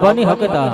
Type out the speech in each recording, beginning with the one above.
બની હકતા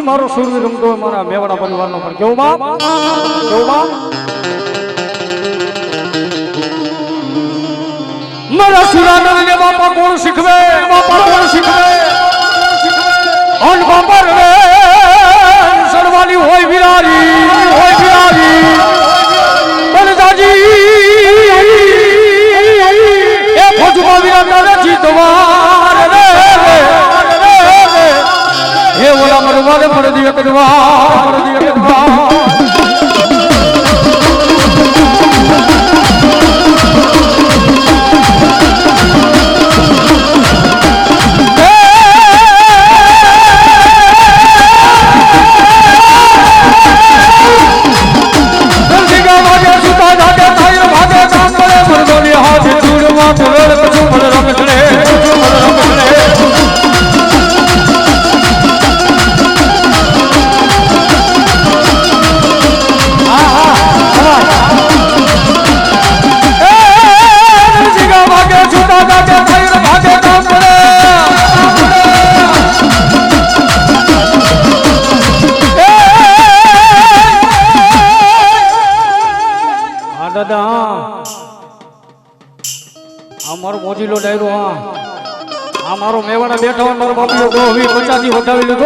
ઈ મારો સુરવીર રમતો મારા મેવાડા પરિવારનો પણ. કેવો બાપ કેવો બાપ મારા સુરાનંદ બાપા કોણ શીખવે? બાપા કોણ શીખવે? ભગવાન પરદી કરવા પરદી કરવા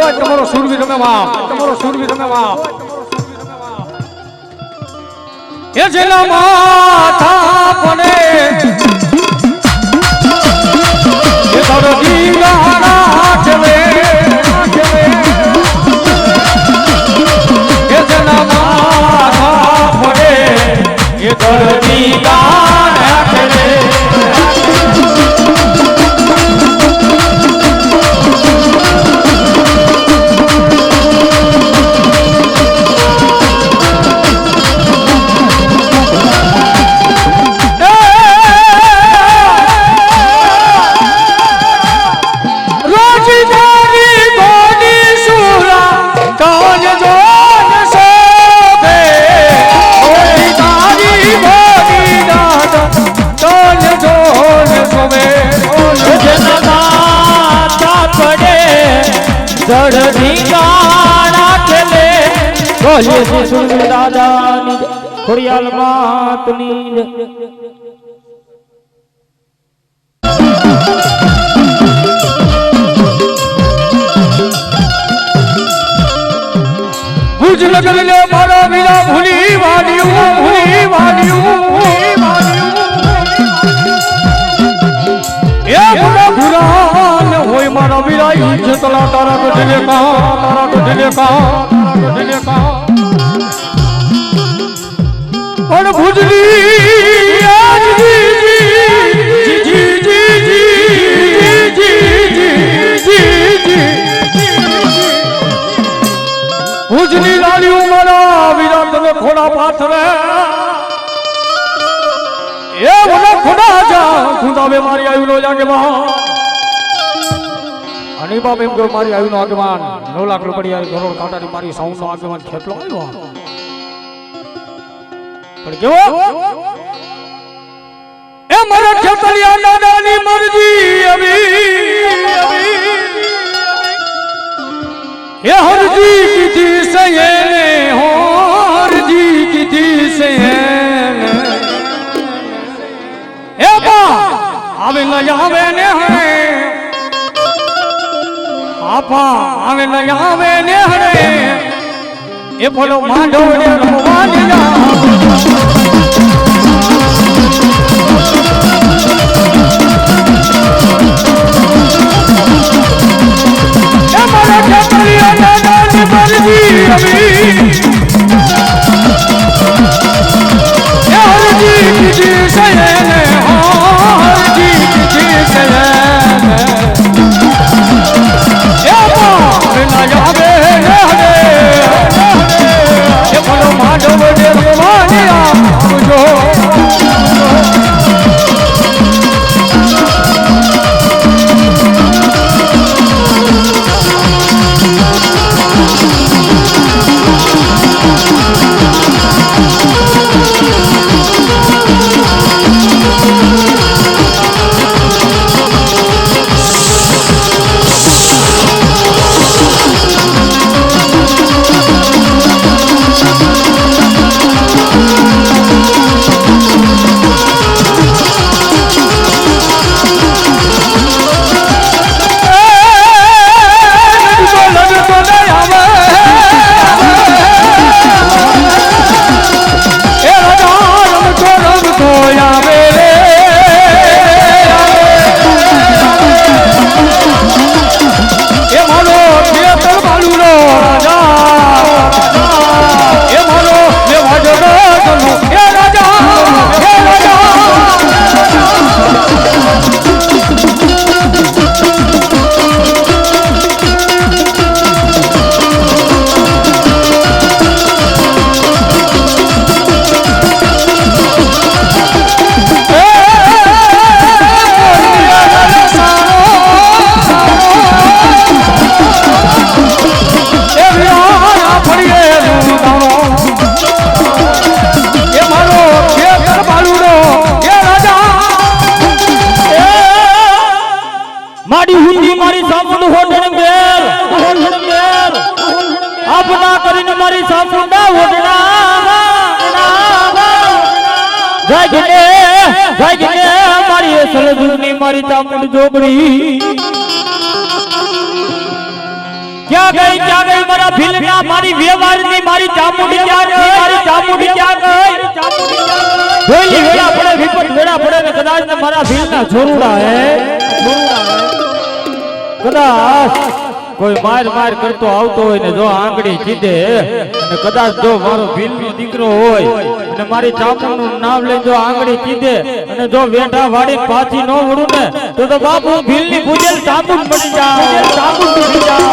હોય તમારો સુરવી તમે બાપ તમારો સુરવી તમે જેના માથા પડે એ તારો દીવાના શ્રી સુરવીર દાદાની જય. ખોડિયાલ માતની જય. ભુજ નગર ને મારા વીરા ભૂલી વાડ્યું ભૂલી વાડ્યું ભૂલી વાડ્યું એ ભૂરા ભૂરા ને હોય મારા વીરા ઈ જેતલા તારા ગઢલે કા તારા ગઢલે કા તારા ગઢલે કા ભુજની લાડી ઉમરા વિરામ તમે ખોડા પાથરે. એ મને ખોડા જા ખુંદાબે મારી આવ્યું નો જાગે અને બાપ એમ કે મારી આવ્યું નો આગેવાન, નવ લાખ રૂપિયા કરોડ કાંટાની મારી સાઉન્ડ નો આગેવાન ખેતલો આવ્યો. પણ કેવો? એ મારા ખેતલિયા દાદાની મરજી અભી એ હરજી કીધી એને હરજી કીધી એને. એ બા, આવે ન આવે ને હે. આપા આવે ન આવે ને હરે એ બોલો માંડો ને બોલો માંડો ને આપના કરીને મારી સામુંડા હોટણા જાગીને જાગીને મારી સરદુની મારી ચામુંડ જોબડી ક્યાં ગઈ ક્યાં ગઈ મારા ભીલના મારી વ્યવહારની મારી ચામુંડી ક્યાં ગઈ, મારી ચામુંડી ક્યાં ગઈ? જોઈ વેળા પડે, વિપત વેળા પડે ને કદાચ ને મારા ભીલના જોરુડા હે. કદાચ કોઈ માર માર કરતો આવતો હોય ને જો આંગળી ચીધે, અને કદાચ જો મારો ભીલનો દીકરો હોય, અને મારી ચામુંડનું નામ લઈને જો આંગળી ચીધે, અને જો વેઠા વાળી પાછી ન વળું ને, તો તો બાપુ ભીલની પૂજેલ ચામુંડ મળી જાવ ચામુંડ મળી જાવ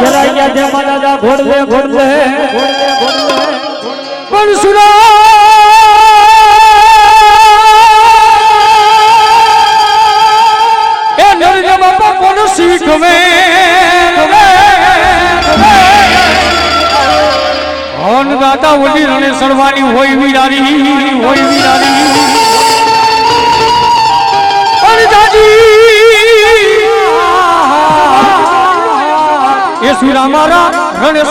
ગયા છે મારા દાદા ઘોડલે ઘોડલે પણ સુરા એ નરને બાપા કોણ શીખવે અન દાદા ઓલી રણે સરવાની હોય વીરારી હોય વીરારી. એ સુરા મારા રણે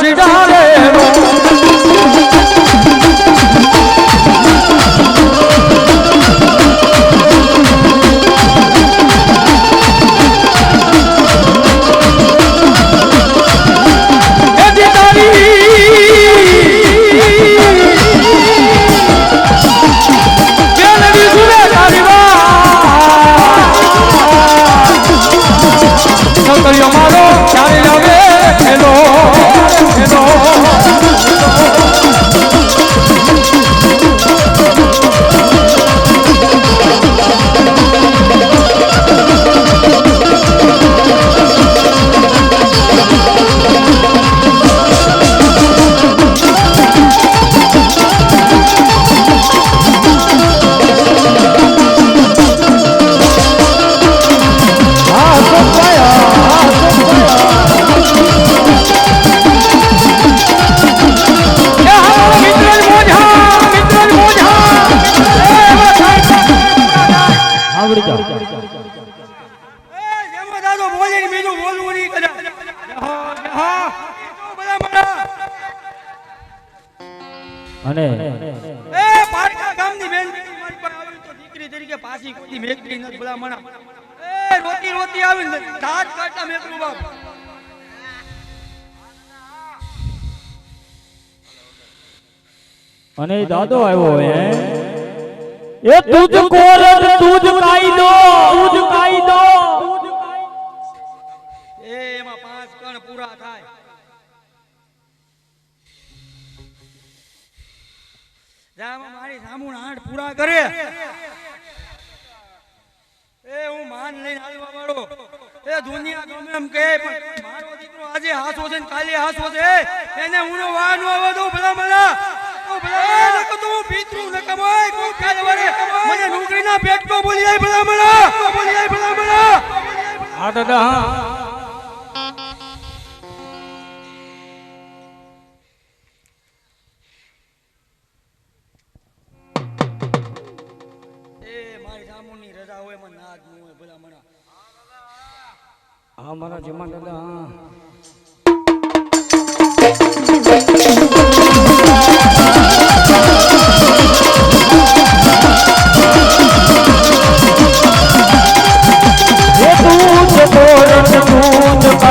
અને દાદો આવ્યો હે? એ તુજ કોરત તુજ કાયદો તુજ કાયદો. એ એમાં પાંચ કણ પૂરા થાય. જામાં મારી સામુણ આઠ પૂરા કરે. એ હું માન લઈને આવ્યો વાળો. એ દુનિયા ગમે એમ કહે પણ મારો દીકરો આજે હાસો છે ને કાલે હાસો છે. એને હું વાનો આવવા દઉં ભલા ભલા. હું દાદા હા. એ મારી સામુની રજા હોય મને હોય ભલા મણા હા મારા જમા દાદા હા.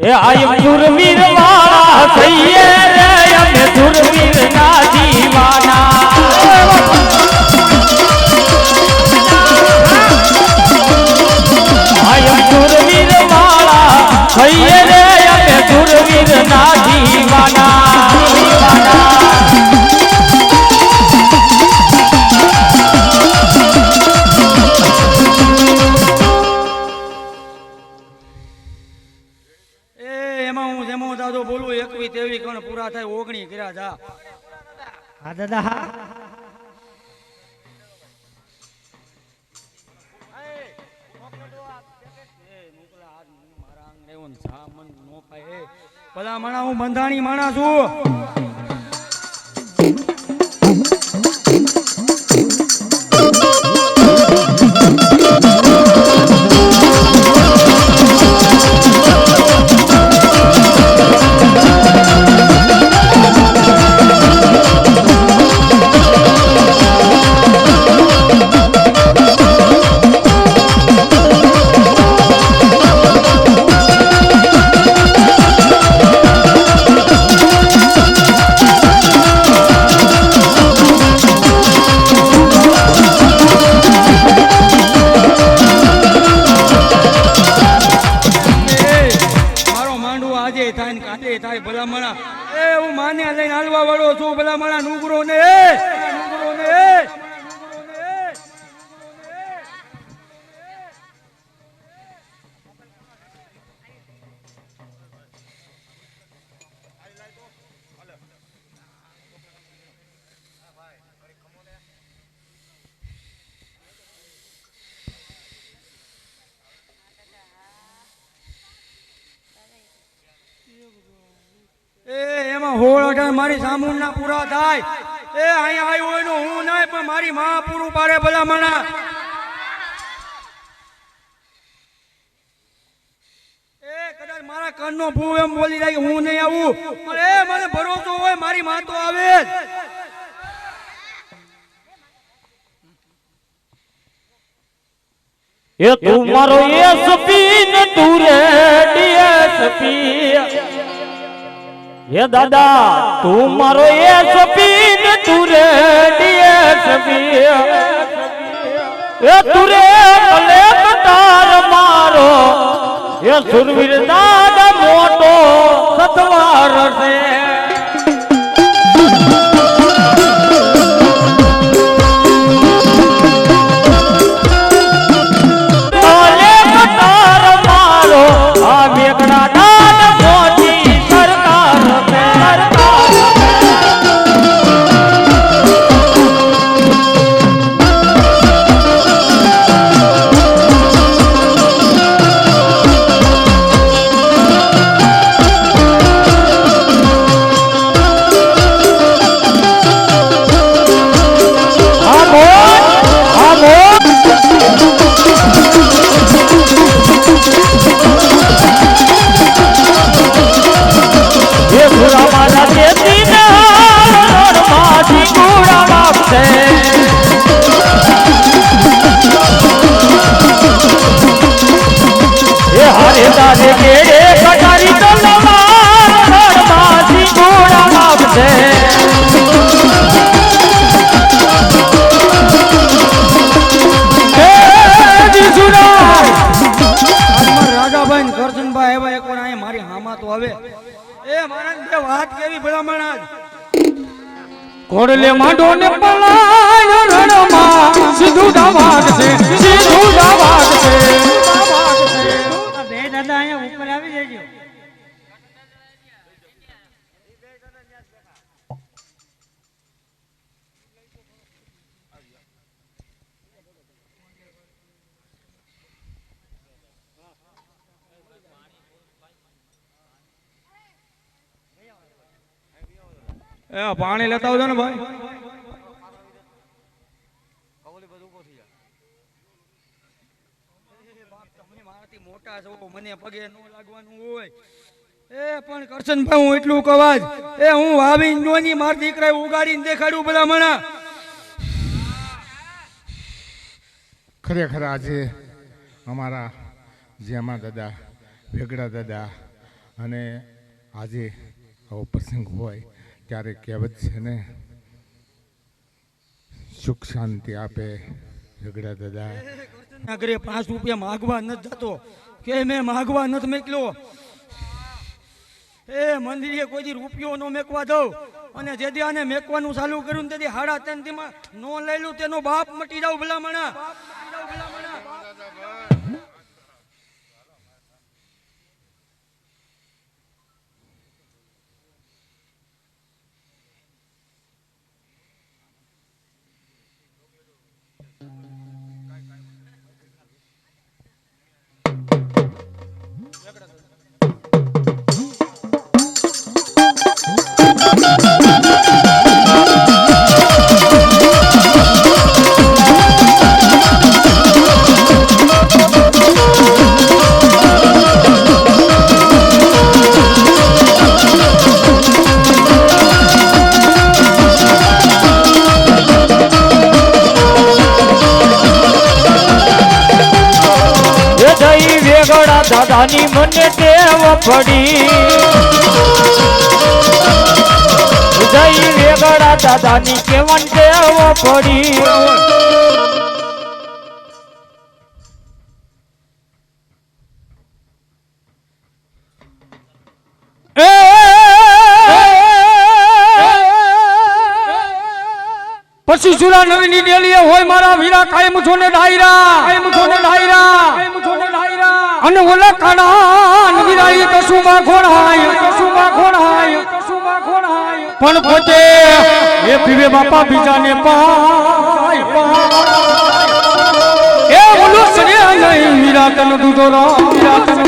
એ આય સુરવીર વાળા થઈએ રે, અમે સુરવીર ના દીવાના. આય સુરવીર વાળા થઈએ રે, અમે સુરવીર ના દીવાના દીવાના. ઓગણી કર્યા જા હા. દાદા હા ભલા માણા હું બંધાણી માણા છું. છું ભલા મારા નુગરો ને નુગરો એ એમાં હોળ મારી પૂરા થાય એ અહીંયા આવ્યું હોય એનો હું નહીં, પણ મારી માં પૂરું પાડે ભલા માણા એ મારા કાનનો ભૂ એમ બોલી જાય હું નહીં આવું. પણ એ મને ભરોસો હોય, મારી માં તો આવે જ. એ તું મારો એસપી ને તું રે ડીએસપી હે દાદા, તું મારો એ સપીન તુરે રે ડીએસપી એ તુરે ભલે કલેક્ટર મારો, એ સુરવીર દાદા મોટો સતવાર છે. કોડલે માંડો ને પલાય રણમાં સીધું ડાવાગ છે સીધું ડાવાગ છે આ બે દાદા અહીંયા ઉપર આવી જજો એ પાણી લેતા આવજો ને ભાઈ. મોટા છો મને પગે ન લાગવાનું હોય. એ પણ કરશનભાઈ હું એટલું કવાજ. એ હું વાવીને નોની માર દીકરા ઉગાડીને દેખાડું બધા મણા ખરેખર આજે અમારા જેમા દાદા વેગડા દાદા અને આજે આવો પ્રસંગ હોય ત્યારે કહેવત છે ને, સુખ શાંતિ આપે ઝઘડા દાદા ના પાંચ રૂપિયા માગવા નથી જતો. કે મેં માગવા નથી મેકલો એ મંદિરે કોઈ રૂપિયો નો મેકવા દઉં અને જેથી આને મેકવાનું ચાલુ કર્યું તેથી હાડા થી નો લઉં તેનો બાપ મટી જાવ ભલામણા. વેગડા દાદાની મને ટેવ પડી જઈ વેગડા દાદાની કેવન ટેવ પડી પછી સુરા નવીની ડેલીએ હોય મારા વીરા કાયમ છો ને ડાયરા કાયમ છો ને ડાયરા કાયમ છો ને અને ઓલા કાણા નવીરાઈ કસુમાં ખોડાય કસુમાં ખોડાય કસુમાં ખોડાય પણ પોતે એ પીવે બાપા બીજાને પાય પાય. એ ઓલો સરે નહીં મીરા તન દૂધો રો વીરા તન